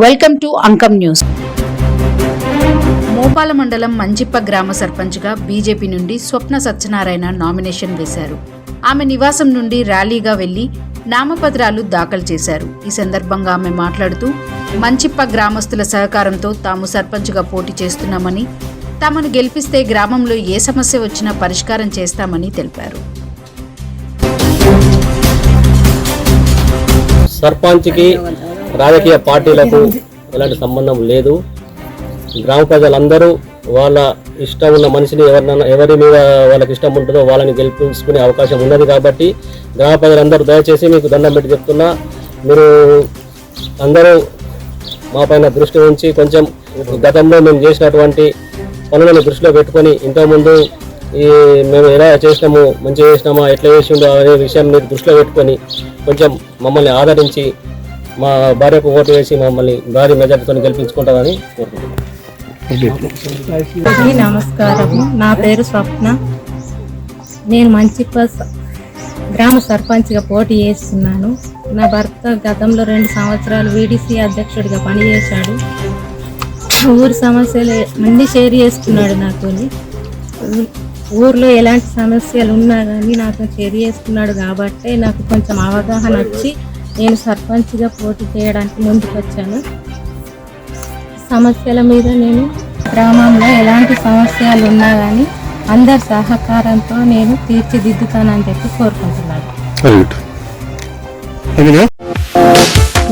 Welcome to Ankam News. Mopal మండలం మంచిప్ప గ్రామ సర్పంచ్గా బీజేపీ నుండి స్వప్న సత్యనారాయణ నామినేషన్ వేశారు. ఆమె నివాసం నుండి ర్యాలీగా వెళ్ళి నామపత్రాలు దాఖలు చేశారు. ఈ సందర్భంగా ఆమె మాట్లాడుతూ మంచిప్ప గ్రామస్తుల సహకారంతో తాము సర్పంచ్గా పోటీ చేస్తున్నామని తమను గెలిపిస్తే గ్రామంలో ఏ సమస్య వచ్చినా పరిష్కారం చేస్తామని తెలిపారు. సర్పంచ్కి రాజకీయ పార్టీలకు ఎలాంటి సంబంధం లేదు. గ్రామ ప్రజలందరూ వాళ్ళ ఇష్టం ఉన్న మనిషిని ఎవరినైనా ఎవరి మీద వాళ్ళకి ఇష్టం ఉంటుందో వాళ్ళని గెలిపించుకునే అవకాశం ఉన్నది కాబట్టి గ్రామ ప్రజలందరూ దయచేసి మీకు దండం పెట్టి చెప్తున్నా. మీరు అందరూ మా పైన దృష్టి ఉంచి కొంచెం గతంలో మేము చేసినటువంటి పనులను దృష్టిలో పెట్టుకొని ఇంతకుముందు ఈ మేము ఎలా చేసినాము మంచిగా చేసినామా ఎట్లా చేసిండో అనే విషయం మీరు దృష్టిలో పెట్టుకొని కొంచెం మమ్మల్ని ఆదరించి మా భార్యకు ఓటు వేసి మమ్మల్ని భారీ మెజార్టీతో గెలిపించుకుంటామని కోరుకుంటున్నాను నమస్కారం. నా పేరు స్వప్న. నేను మంచి గ్రామ సర్పంచ్గా పోటీ చేస్తున్నాను. నా భర్త గతంలో రెండు సంవత్సరాలు వీడీసీ అధ్యక్షుడిగా పనిచేశాడు. ఊరి సమస్యలు అన్నీ షేర్ చేసుకున్నాడు నాతో ఊర్లో ఎలాంటి సమస్యలు ఉన్నా కానీ నాతో షేర్ చేసుకున్నాడు కాబట్టి నాకు కొంచెం అవగాహన వచ్చి నేను సర్పంచ్గా పోటీ చేయడానికి ముందుకు వచ్చాను సమస్యల మీద నేను గ్రామంలో ఎలాంటి సమస్యలు ఉన్నా కానీ అందరి సహకారంతో నేను తీర్చిదిద్దుతానని చెప్పి కోరుకుంటున్నాను.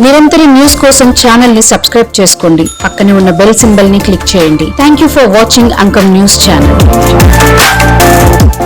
నిరంతర న్యూస్ కోసం ఛానల్ని సబ్స్క్రైబ్ చేసుకోండి. పక్కనే ఉన్న బెల్ సింబల్ని క్లిక్ చేయండి. Thank you for watching Ankam News channel